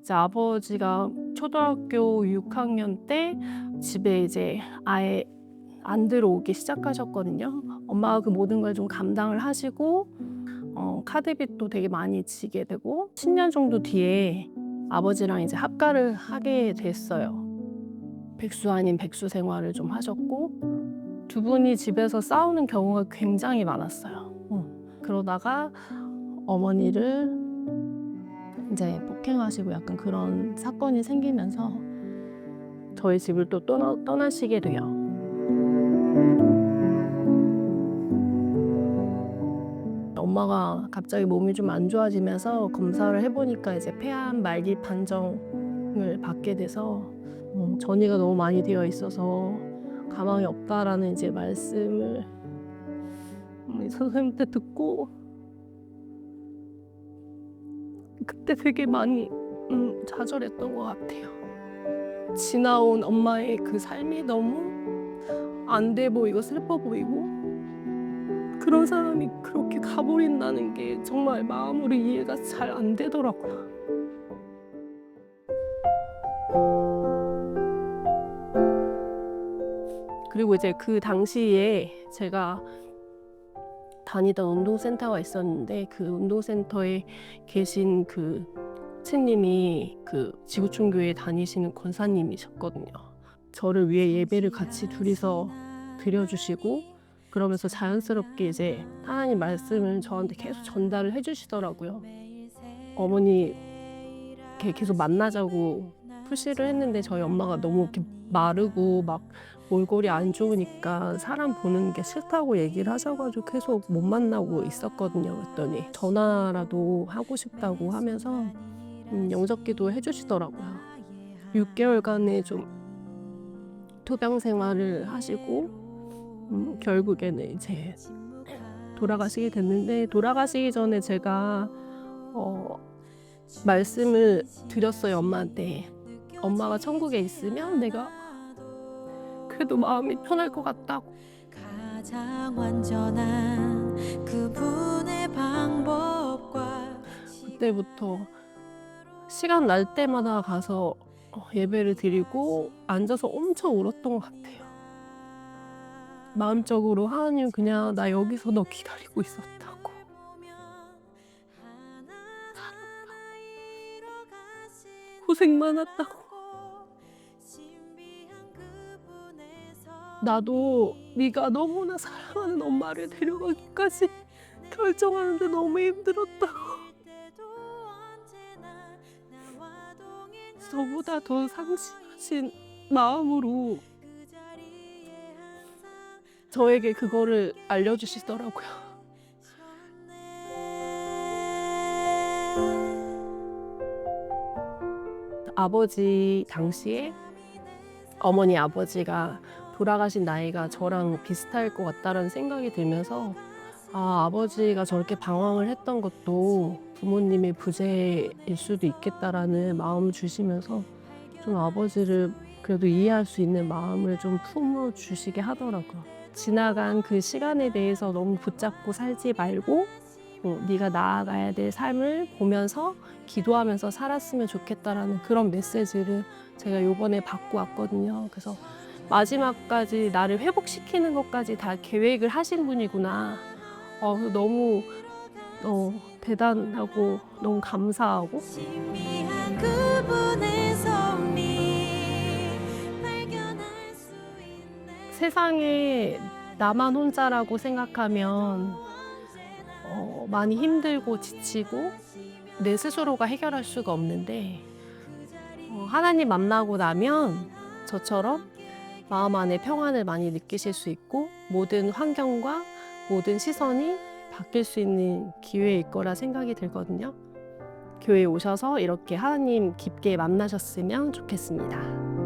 이제 아버지가 초등학교 6학년 때 집에 이제 아예 안 들어오기 시작하셨거든요. 엄마가 그 모든 걸 좀 감당을 하시고 어, 카드빚도 되게 많이 지게 되고 10년 정도 뒤에 아버지랑 이제 합가를 하게 됐어요. 백수 아닌 백수 생활을 좀 하셨고 두 분이 집에서 싸우는 경우가 굉장히 많았어요. 어. 그러다가 어머니를 이제 폭행하시고 약간 그런 사건이 생기면서 저희 집을 또 떠나, 떠나시게 돼요. 엄마가 갑자기 몸이 좀 안 좋아지면서 검사를 해보니까 이제 폐암 말기 판정을 받게 돼서 어, 전이가 너무 많이 되어 있어서 가망이 없다라는 이제 말씀을 우리 선생님한테 듣고 그때 되게 많이 음, 좌절했던 것 같아요. 지나온 엄마의 그 삶이 너무 안 돼 보이고 슬퍼 보이고 그런 사람이 그렇게 가버린다는 게 정말 마음으로 이해가 잘 안 되더라고요. 그리고 이제 그 당시에 제가 다니던 운동센터가 있었는데 그 운동센터에 계신 그 스님이 그 지구촌 교회 다니시는 권사님이셨거든요. 저를 위해 예배를 같이 둘이서 드려주시고 그러면서 자연스럽게 이제 하나님 말씀을 저한테 계속 전달을 해주시더라고요. 어머니 계속 만나자고 푸시를 했는데 저희 엄마가 너무 이렇게 마르고 막 몰골이 안 좋으니까 사람 보는 게 싫다고 얘기를 하셔가지고 계속 못 만나고 있었거든요. 그랬더니 전화라도 하고 싶다고 하면서 음, 영접기도 해주시더라고요. 6개월간의 좀 토병 생활을 하시고 음, 결국에는 이제 돌아가시게 됐는데 돌아가시기 전에 제가 어, 말씀을 드렸어요 엄마한테 엄마가 천국에 있으면 내가 그래도 마음이 편할 것 같다고 가장 완전한 그분의 방법과 그때부터 시간 날 때마다 가서 어, 예배를 드리고 앉아서 엄청 울었던 것 같아요. 마음적으로 하나님 그냥 나 여기서 너 기다리고 있었다고. 고생 많았다고. 나도 네가 너무나 사랑하는 엄마를 데려가기까지 결정하는데 너무 힘들었다고. 저보다 더 상심하신 마음으로 저에게 그거를 알려주시더라고요. 아버지 당시에 어머니 아버지가 돌아가신 나이가 저랑 비슷할 것 같다라는 생각이 들면서 아, 아버지가 저렇게 방황을 했던 것도 부모님의 부재일 수도 있겠다라는 마음을 주시면서 좀 아버지를 그래도 이해할 수 있는 마음을 좀 품어 주시게 하더라고요. 지나간 그 시간에 대해서 너무 붙잡고 살지 말고 어, 네가 나아가야 될 삶을 보면서 기도하면서 살았으면 좋겠다라는 그런 메시지를 제가 요번에 받고 왔거든요. 그래서 마지막까지 나를 회복시키는 것까지 다 계획을 하신 분이구나. 어, 너무 어, 대단하고 너무 감사하고 세상에 나만 혼자라고 생각하면 어, 많이 힘들고 지치고 내 스스로가 해결할 수가 없는데 어, 하나님 만나고 나면 저처럼 마음 안에 평안을 많이 느끼실 수 있고 모든 환경과 모든 시선이 바뀔 수 있는 기회일 거라 생각이 들거든요. 교회에 오셔서 이렇게 하나님 깊게 만나셨으면 좋겠습니다.